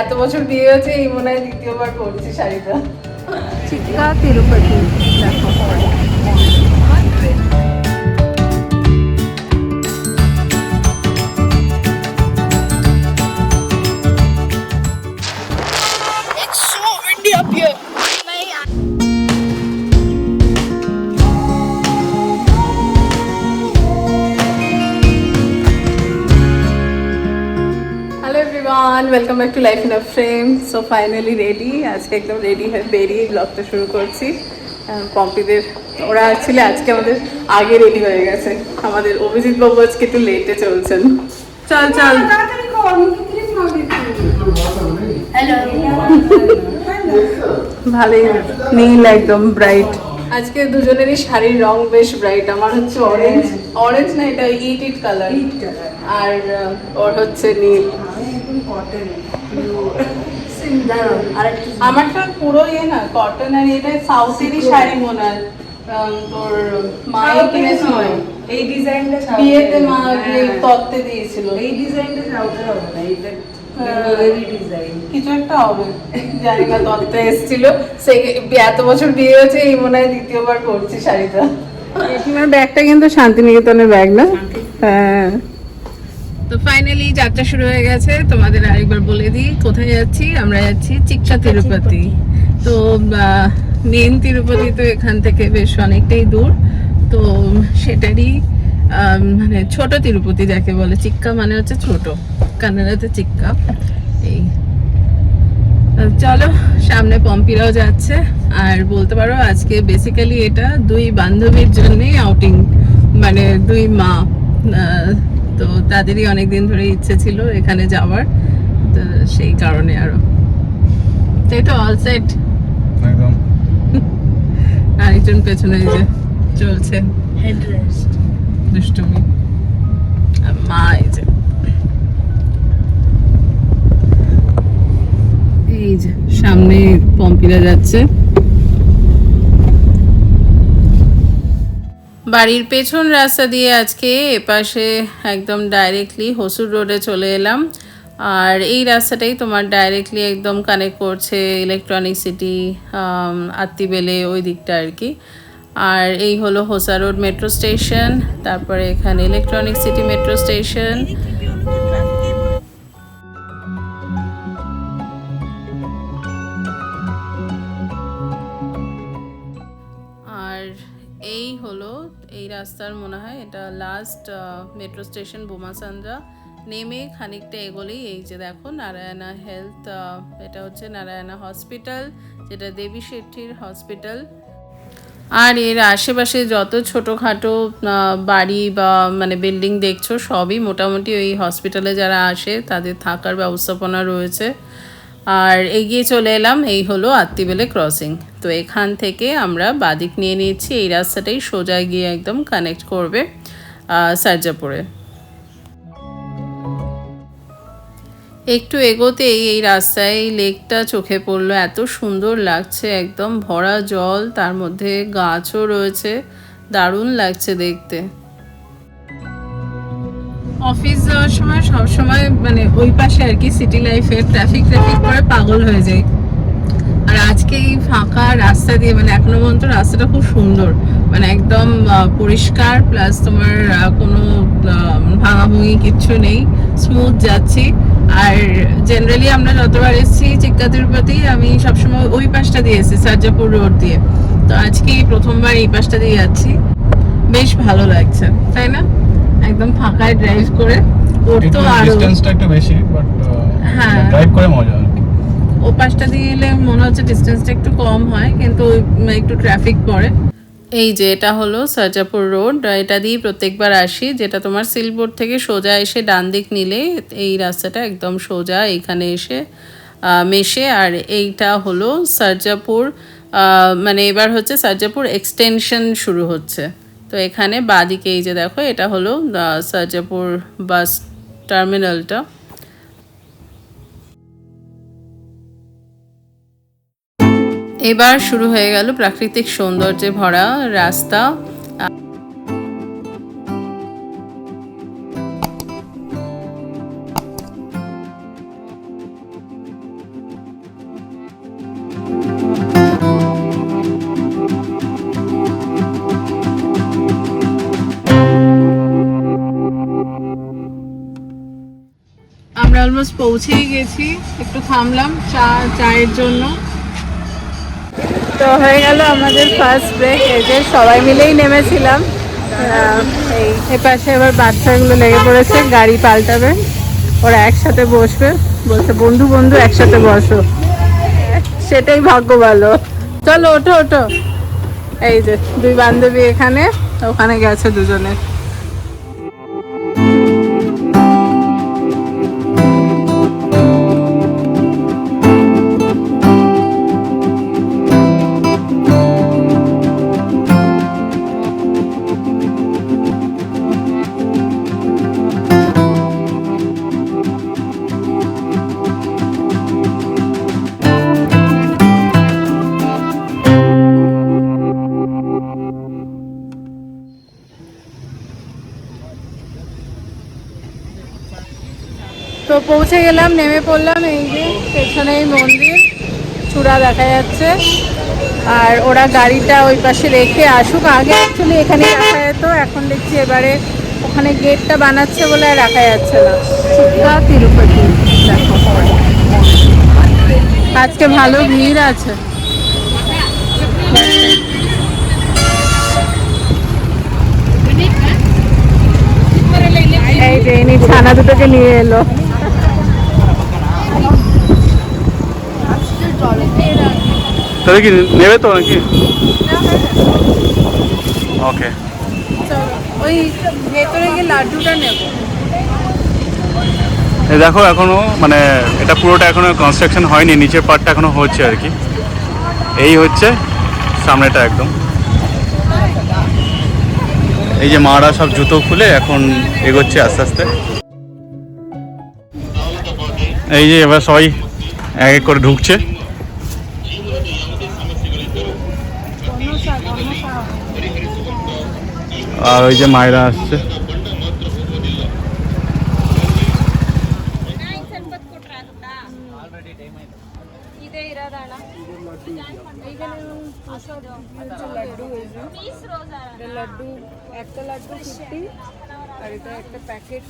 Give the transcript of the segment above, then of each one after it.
এত বছর বিয়ে হয়েছে এই মনে হয় দ্বিতীয়বার করছি শাড়িটা। চিকা তিরুপতি। দেখো welcome back to life in a frame so finally ready আজকে একদম রেডি হয়ে বেরিয়ে ব্লগটা শুরু করছি। পম্পিদের ওরা অ্যাকচুয়ালি আজকে আমাদের আগে রেডি হয়ে গেছে। আমাদের অভিজিৎ বাবু আজকে একটু লেটে চলছেন। চল চল। ভালোই নীল একদম ব্রাইট আজকে দুজনেরই শাড়ির রং বেশ ব্রাইট আমার হচ্ছে অরেঞ্জ অরেঞ্জ না এটা ইট ইট কালার আর ওর হচ্ছে নীল। আমারটা পুরো ইয়ে না কটন আর এটা সাউথেরই শাড়ি মনে হয় তোর মায়ের কিনেছিল। এই ডিজাইনটা বিয়েতে মা তত্ত্বে দিয়েছিল। এই ডিজাইনটা সাউথের হবে না এইটা হ্যাঁ। কিছু একটা হবে জানি না তত্ত্বে এসেছিল। সে এত বছর বিয়ে হয়েছে এই মনে হয় দ্বিতীয়বার করছি শাড়িটা। ব্যাগটা কিন্তু শান্তিনিকেতনের ব্যাগ না? হ্যাঁ। তো ফাইনালি যাত্রা শুরু হয়ে গেছে। তোমাদের আরেকবার বলে দিই কোথায় যাচ্ছি? আমরা যাচ্ছি চিকচা তিরুপতি। তো মেন তিরুপতি তো এখান থেকে বেশ অনেকটাই দূর। তো সেটারই মানে ছোট তিরুপতি যাকে বলে চিক্কা মানে হচ্ছে ছোট। কানাডাতে চিক্কা। এই। চলো সামনে পম্পিরাও যাচ্ছে। আর বলতে পারো আজকে বেসিক্যালি এটা দুই বান্ধবীর জন্যই আউটিং মানে দুই মা তো তাদেরই অনেক দিন ধরে ইচ্ছে ছিল এখানে যাওয়ার। তো সেই কারণে আরও। তো এটা অল সেট একদম। আরেকজন পেছনে এই যে চলছে। দুষ্টুমি। মা এই যে। এই যে সামনে পম্পিরা যাচ্ছে। বাড়ির পেছন রাস্তা দিয়ে আজকে এপাশে একদম ডাইরেক্টলি হসুর রোডে চলে এলাম। আর এই রাস্তাটাই তোমার ডাইরেক্টলি একদম কানেক্ট করছে ইলেকট্রনিক সিটি আত্মিবেলে ওই দিকটা আর কি। আর এই হলো হোসা রোড মেট্রো স্টেশন তারপরে এখানে ইলেকট্রনিক সিটি মেট্রো স্টেশন রাস্তার মনে হয়, এটা লাস্ট মেট্রো স্টেশন বোমাসান্দ্রা নেমে খানিকটা এগোলেই এই যে দেখো নারায়ণা হেলথ এটা হচ্ছে নারায়ণা হসপিটাল যেটা দেবী শেট্টির হসপিটাল আর এর আশেপাশে যত ছোটোখাটো বাড়ি বা মানে বিল্ডিং দেখছ, সবই মোটামুটি ওই হসপিটালে যারা আসে, তাদের থাকার ব্যবস্থাপনা রয়েছে। আর এগিয়ে চলে এলাম, এই হলো আত্মিবেলে ক্রসিং তো এখান থেকে আমরা বাদিক নিয়ে নিয়েছি, এই রাস্তাটাই সোজা গিয়ে একদম কানেক্ট করবে সার্জাপুরে। একটু এগোতে এই রাস্তায় এই লেকটা চোখে পড়ল, এত সুন্দর লাগছে, একদম ভরা জল, তার মধ্যে গাছও রয়েছে, দারুণ লাগছে দেখতে। অফিস যাওয়ার সময় সব সময় মানে ওই পাশে আর কি সিটি লাইফে ট্রাফিক ট্রাফিক করে পাগল হয়ে যায় আর আজকে এই ফাঁকা রাস্তা দিয়ে মানে এখনও পর্যন্ত রাস্তাটা খুব সুন্দর। মানে একদম পরিষ্কার প্লাস তোমার কোনো ভাঙাভুঙি কিচ্ছু নেই। স্মুথ যাচ্ছি। আর জেনারেলি আমরা যতবার এসেছি চিক্কা তিরুপতি আমি সবসময় ওই পাশটা দিয়ে এসেছি সার্জাপুর রোড দিয়ে। তো আজকে প্রথমবার এই পাশটা দিয়ে যাচ্ছি। বেশ ভালো লাগছে, তাই না? একদম ফাঁকায় ড্রাইভ করে ওর তো আরও ডিসটেন্সটা একটু বেশি বাট হ্যাঁ। ড্রাইভ করে মজা ও পাশটা দিয়ে এলে মনে হচ্ছে ডিস্টেন্সটা একটু কম হয় কিন্তু ওই একটু ট্রাফিক পড়ে। এই যে এটা হলো সার্জাপুর রোড এটা দিয়ে প্রত্যেকবার আসি যেটা তোমার সিলবোর্ড থেকে সোজা এসে ডান দিক নিলে এই রাস্তাটা একদম সোজা এইখানে এসে মেশে আর এইটা হলো সার্জাপুর মানে এবার হচ্ছে সার্জাপুর এক্সটেনশন শুরু হচ্ছে। তো এখানে বাদিকে এই যে দেখো, এটা হলো সাজাপুর বাস টার্মিনালটা। এবার শুরু হয়ে গেল প্রাকৃতিক সৌন্দর্যে ভরা রাস্তা। অলমোস্ট পৌঁছেই গেছি। একটু থামলাম চা, চায়ের জন্য। তো হয়ে গেল আমাদের ফার্স্ট ব্রেক এই যে সবাই মিলেই নেমেছিলাম। এই এপাশে এবার বাচ্চাগুলো লেগে পড়েছে, গাড়ি পাল্টাবে। ওরা একসাথে বসবে। বলছে, বন্ধু বন্ধু, একসাথে বসো। সেটাই ভাগ্য ভালো। চলো, ওঠো ওঠো। এই যে, দুই বান্ধবী এখানে, ওখানে গেছে দুজনে। পৌঁছে গেলাম, নেমে পড়লাম এই যে পেছনে এই মন্দির, চূড়া দেখা যাচ্ছে। আর ওরা গাড়িটা ওই পাশে রেখে আসুক। আগে অ্যাকচুয়ালি এখানে রাখা যেত, এখন দেখছি এবারে ওখানে গেটটা বানাচ্ছে বলে আর রাখা যাচ্ছে না। তিরুপতি আজকে ভালো ভিড় আছে। এই যে ইনি ছানা দুটোকে নিয়ে এলো। তাহলে কি নেবে তো নাকি? ওকে দেখো এখনও মানে এটা পুরোটা এখনও কনস্ট্রাকশন হয়নি, নিচের পার্টটা এখনও হচ্ছে আর কি। এই হচ্ছে সামনেটা একদম। এই যে মারা সব জুতো খুলে এখন এগোচ্ছে আস্তে আস্তে। এই যে এবার সবাই এক এক করে ঢুকছে। আর ওই যে মায়েরা আসছে। লাড্ডু একটা লাড্ডু আর এটা একটা প্যাকেট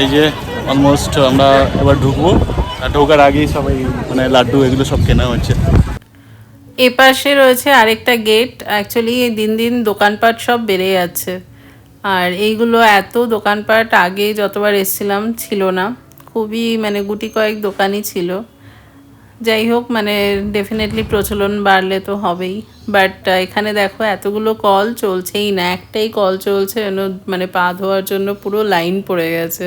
এই যে অলমোস্ট আমরা এবার ঢুকবো। ঢোকার আগেই সবাই মানে লাড্ডু এগুলো সব কেনা হচ্ছে। এপাশে রয়েছে আরেকটা গেট। অ্যাকচুয়ালি দিন দিন দোকানপাট সব বেড়ে যাচ্ছে। আর এইগুলো এত দোকানপাট আগে যতবার এসেছিলাম ছিল না। খুবই মানে গুটি কয়েক দোকানই ছিল। যাই হোক মানে ডেফিনেটলি প্রচলন বাড়লে তো হবেই। বাট এখানে দেখো এতগুলো কল চলছেই না। একটাই কল চলছে মানে পা ধোয়ার জন্য পুরো লাইন পড়ে গেছে।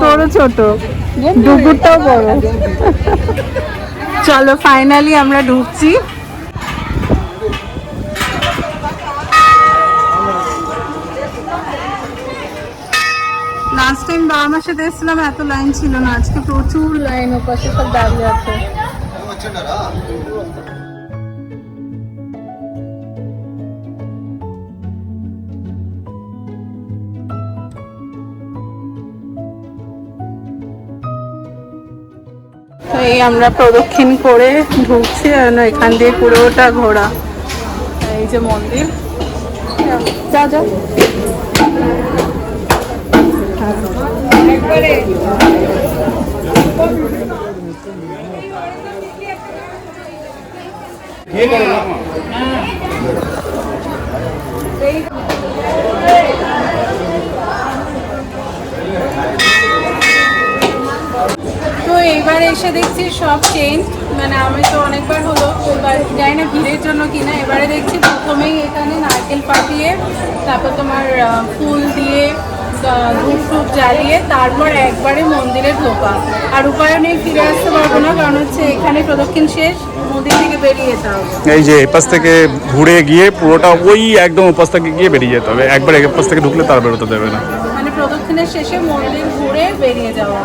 তোরও ছোট। ডুগুরটাও বড়। চলো ফাইনালি আমরা ঢুকছি। লাস্ট টাইম বাবা মার সাথে এসেছিলাম, এত লাইন ছিল না। আজকে প্রচুর লাইন ওপাশে সব দাঁড়িয়ে আছে। এই আমরা প্রদক্ষিণ করে ঢুকছি, আর না, এখান দিয়ে পুরোটা ঘোরা। এই যে মন্দির। যা যা। এইবার এসে দেখছি সব চেঞ্জ মানে আমি তো অনেকবার হলো এবার যাই না ভিড়ের জন্য কিনা এবারে দেখছি প্রথমেই এখানে নারকেল পাঠিয়ে তারপর তোমার ফুল দিয়ে ধূপ টুপ জ্বালিয়ে তারপর একবারে মন্দিরে ঢোকা। আর উপায় নেই ফিরে আসতে পারব না কারণ হচ্ছে এখানে প্রদক্ষিণ শেষ মন্দির থেকে বেরিয়ে যেতে হবে। এই যে এপাশ থেকে ঘুরে গিয়ে পুরোটা ওই একদম ওপাশ থেকে গিয়ে বেরিয়ে যেতে হবে। একবার এপাশ থেকে ঢুকলে তার বেরোতে দেবে না। মানে প্রদক্ষিণের শেষে মন্দির ঘুরে বেরিয়ে যাওয়া।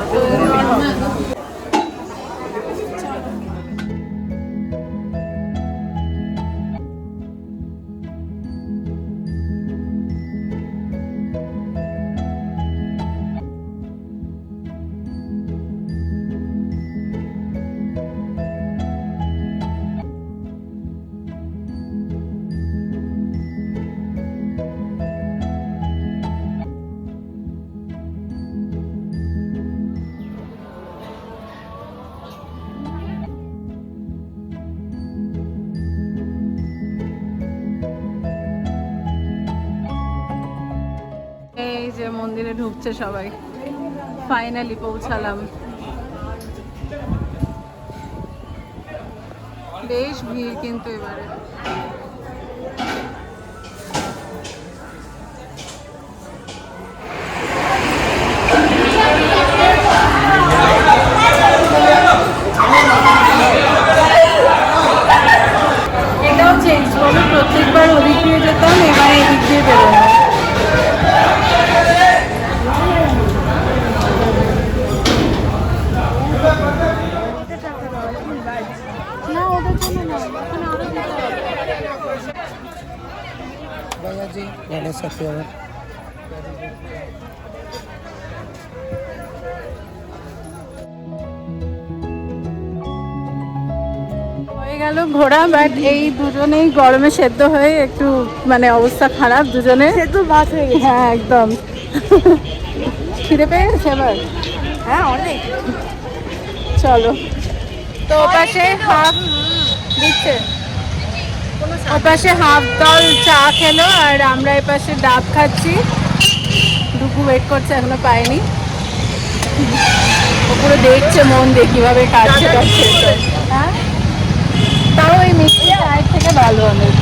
যে মন্দিরে ঢুকছে সবাই। ফাইনালি পৌঁছালাম। বেশ ভিড় কিন্তু এবারে। হয়ে গেল ঘোড়া বাট এই দুজনেই গরমে সেদ্ধ হয়ে একটু মানে অবস্থা খারাপ দুজনে। সেদ্ধ ভাত হয়ে গেছে। হ্যাঁ একদম। খিদে পেয়ে গেছে এবার? হ্যাঁ অনেক। চলো। তো ওপাশে হাফ দিচ্ছে। ওপাশে হাফ দল চা খেলো আর আমরা এপাশে ডাব খাচ্ছি। দুপু ওয়েট করছে এখনও পাইনি ও পুরো দেখছে মন দিয়ে কীভাবে কাটছে কাটছে হ্যাঁ? তাও এই মিষ্টি চায়ের থেকে ভালো অনেক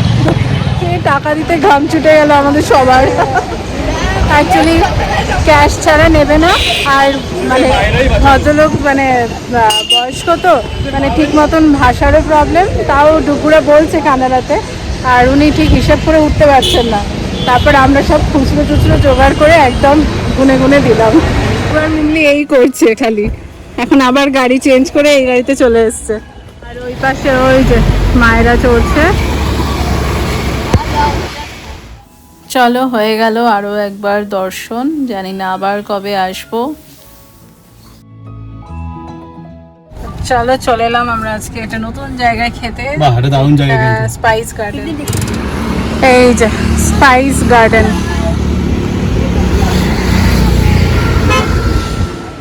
টাকা দিতে ঘাম ছুটে গেল আমাদের সবার। অ্যাকচুয়ালি ক্যাশ ছাড়া নেবে না। আর মানে ভদ্রলোক মানে বয়স্ক তো মানে ঠিক মতন ভাষারও প্রবলেম তাও দুপুরে বলছে কানাডাতে। আর উনি ঠিক হিসাব করে উঠতে পারছেন না। তারপর আমরা সব খুচরো টুচরো জোগাড় করে একদম গুনে গুনে দিলাম। এবার এমনি এই করছে খালি। এখন আবার গাড়ি চেঞ্জ করে এই গাড়িতে চলে এসছে। আর ওই পাশে ওই যে মায়েরা চলছে। চলো হয়ে গেল আরও একবার দর্শন। জানি না আবার কবে আসব। চলো চলে এলাম আমরা আজকে একটা নতুন জায়গায় খেতে। বাহ দারুণ জায়গা স্পাইস গার্ডেন এই যে স্পাইস গার্ডেন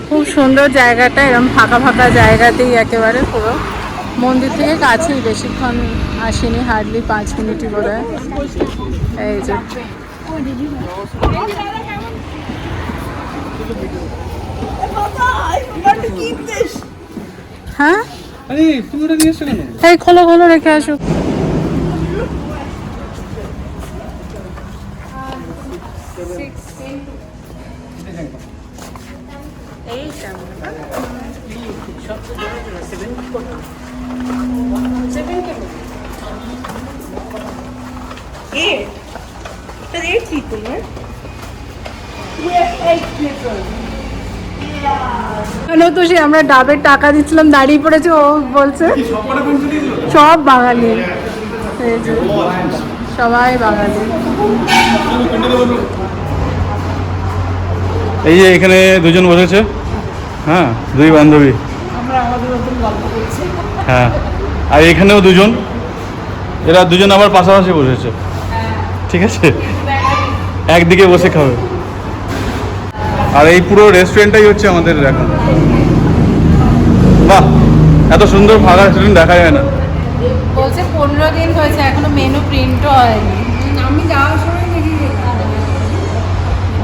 খুব সুন্দর জায়গাটা এরকম ফাঁকা ফাঁকা জায়গাতেই একেবারে পুরো। মন্দির থেকে কাছেই বেশিক্ষণ আসিনি হার্ডলি পাঁচ মিনিটই বোধ এই যে। হ্যাঁ আরে তুমি ওটা নিয়ে কেন? এই খোলো খোলো রেখে আসুক আমরা ডাবের টাকা দিচ্ছিলাম দাঁড়িয়ে পড়েছে ও বলছে সব বাঙালি। সবাই বাঙালি। এই যে এখানে দুজন বসেছে হ্যাঁ দুই বান্ধবী। হ্যাঁ আর এখানেও দুজন এরা দুজন আবার পাশাপাশি বসেছে। ঠিক আছে? একদিকে বসে খাবে। আর এই পুরো রেস্টুরেন্টটাই হচ্ছে আমাদের এখন। বাহ এত সুন্দর ফাঁকা রেস্টুরেন্ট দেখা যায় না। বলছে পনেরো দিন হয়েছে এখনও মেনু প্রিন্টও হয়নি। আমি যাওয়ার সময় দেখি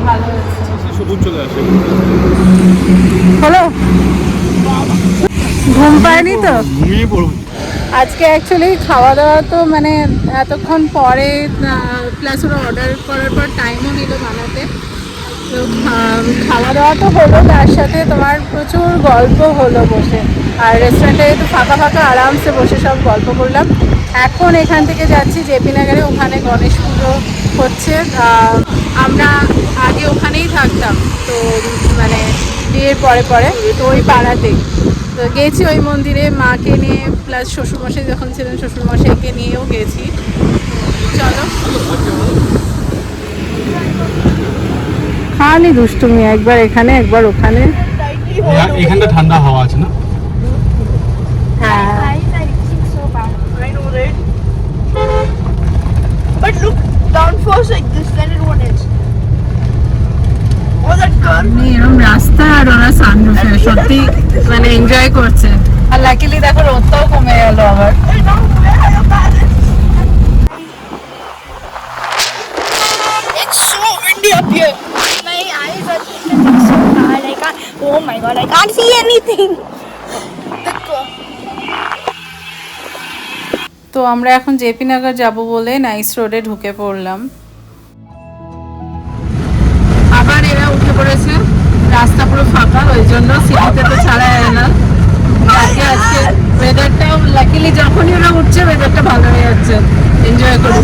ভালো হয়েছে। সবুজ চলে আসে। হ্যালো? ঘুম পায়নি তো? ঘুমিয়ে পড়ব। আজকে অ্যাকচুয়ালি খাওয়া দাওয়া তো মানে এতক্ষণ পরে প্লাস ওরা অর্ডার করার পর টাইমও নিল বানাতে। তো খাওয়া দাওয়া তো হলো, তার সাথে তোমার প্রচুর গল্প হলো বসে। আর রেস্টুরেন্টে তো ফাঁকা ফাঁকা আরামসে বসে সব গল্প করলাম। এখন এখান থেকে যাচ্ছি জেপি নগরে, ওখানে গণেশ পুজো হচ্ছে। আমরা আগে ওখানেই থাকতাম, তো মানে বিয়ের পরে পরে, তো ওই পাড়াতেই। তো গেছি ওই মন্দিরে, মাকে নিয়ে প্লাস শ্বশুরমশাই যখন ছিলেন, শ্বশুরমশাইকে নিয়েও গেছি। চলো। খালি দুষ্টুমি একবার এখানে একবার ওখানে। এখানটা ঠান্ডা হাওয়া আছে না? হ্যাঁ। I know, right? But look, downforce like this, then it won't is. Oh, এরকম রাস্তা আর ওরা সানরুফে সত্যি মানে এনজয় করছে। আর লাকিলি দেখো রোদটাও কমে গেল আবার। Oh my god, I can't see anything. তো আমরা এখন জেপি নগর যাব বলে নাইস রোডে ঢুকে পড়লাম। আবার এরা উঠে পড়েছে। রাস্তা পুরো ফাঁকা ওই জন্য সিটিতে তো ছাড়া যায় না। আজকে আজকে ওয়েদারটাও লাকিলি যখনই ওরা উঠছে ওয়েদারটা ভালো হয়ে যাচ্ছে। এনজয় করি।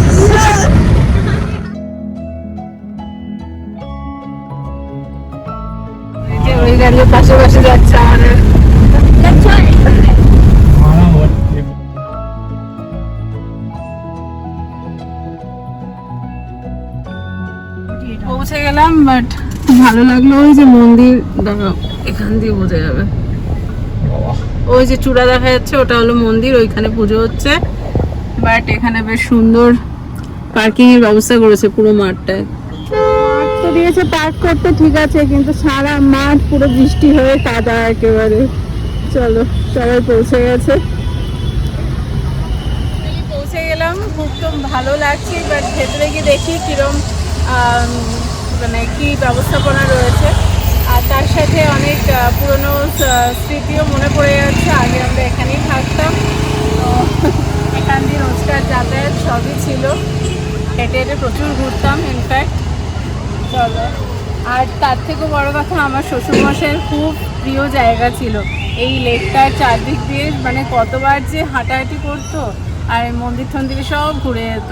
গাড়ির পাশে পাশে যাচ্ছে আমাদের। পৌঁছে গেলাম বাট ভালো লাগল ওই যে মন্দির এখান দিয়ে বোঝা যাবে। ওই যে চূড়া দেখা যাচ্ছে, ওটা হলো মন্দির, ওইখানে পুজো হচ্ছে। বাট এখানে বেশ সুন্দর পার্কিং এর ব্যবস্থা করেছে পুরো মাঠটায়। দিয়েছে পার্ক করতে ঠিক আছে, কিন্তু সারা মাঠ পুরো বৃষ্টি হয়ে কাদা একেবারে। চলো, সবাই পৌঁছে গেছে। পৌঁছে গেলাম, খুব তো ভালো লাগছে বাট ভেতরে গিয়ে দেখি কিরম মানে কি ব্যবস্থাপনা রয়েছে। আর তার সাথে অনেক পুরনো স্মৃতিও মনে পড়ে যাচ্ছে, আগে আমরা এখানেই থাকতাম। তো এখান দিয়ে রোজকার যাতায়াত সবই ছিল। হেঁটে হেঁটে প্রচুর ঘুরতাম ইনফ্যাক্ট চলো। আর তার থেকেও বড় কথা, আমার শ্বশুরমশাইয়ের খুব প্রিয় জায়গা ছিল। এই লেকটার চারদিক দিয়ে মানে কতবার যে হাঁটাহাঁটি করতো, আর মন্দির টন্দিরে সব ঘুরে যেত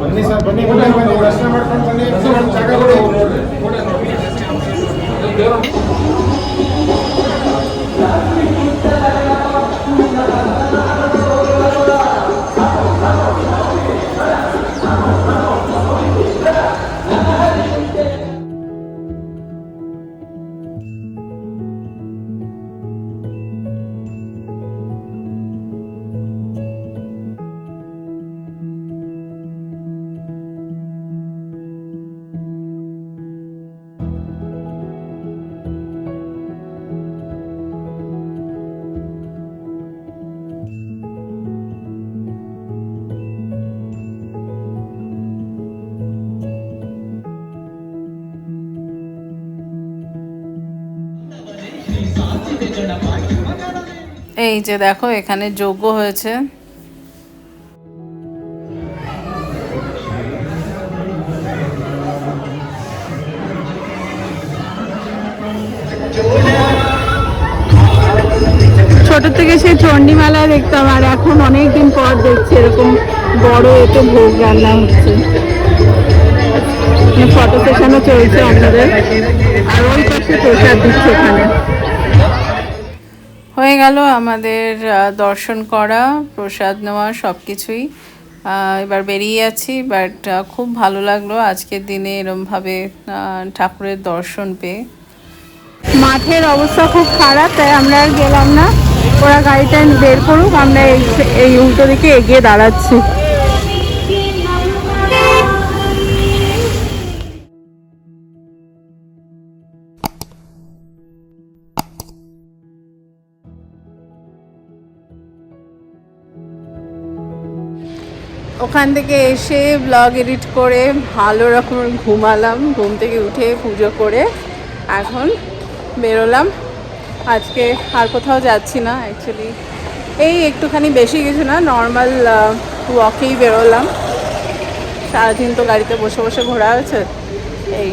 ಬನ್ನಿ ಸರ್ ಬನ್ನಿ ಬನ್ನಿ വലിയ ಬನ್ನಿ ಬನ್ನಿ ದರ್ಶನ ಮಾಡ್ಕೊಂಡು ಬನ್ನಿ ಜಾಗ এই যে দেখো, এখানে যোগ্য হয়েছে। ছোট থেকে সেই চণ্ডী মেলায় দেখতাম, আর এখন অনেক দিন পর দেখছি এরকম বড় এতে ভোগ রান্না হচ্ছে। ফটো সেশনও চলছে আমাদের আর ওই পাশে প্রসাদ দিচ্ছে হয়ে গেল আমাদের দর্শন করা, প্রসাদ নেওয়া সব কিছুই এবার বেরিয়ে আছি বাট খুব ভালো লাগল আজকের দিনে এরমভাবে ঠাকুরের দর্শন পেয়ে। মাঠের অবস্থা খুব খারাপ, তাই আমরা আর গেলাম না। ওরা গাড়িটা বের করুক, আমরা এই এই উল্টো দিকে এগিয়ে দাঁড়াচ্ছি। ওখান থেকে এসে ব্লগ এডিট করে ভালো রকম ঘুমালাম, ঘুম থেকে উঠে পুজো করে এখন বেরোলাম। আজকে আর কোথাও যাচ্ছি না অ্যাকচুয়ালি এই একটুখানি বেশি কিছু না নর্মাল ওয়াকেই বেরোলাম। সারাদিন তো গাড়িতে বসে বসে ঘোরা হয়েছে এই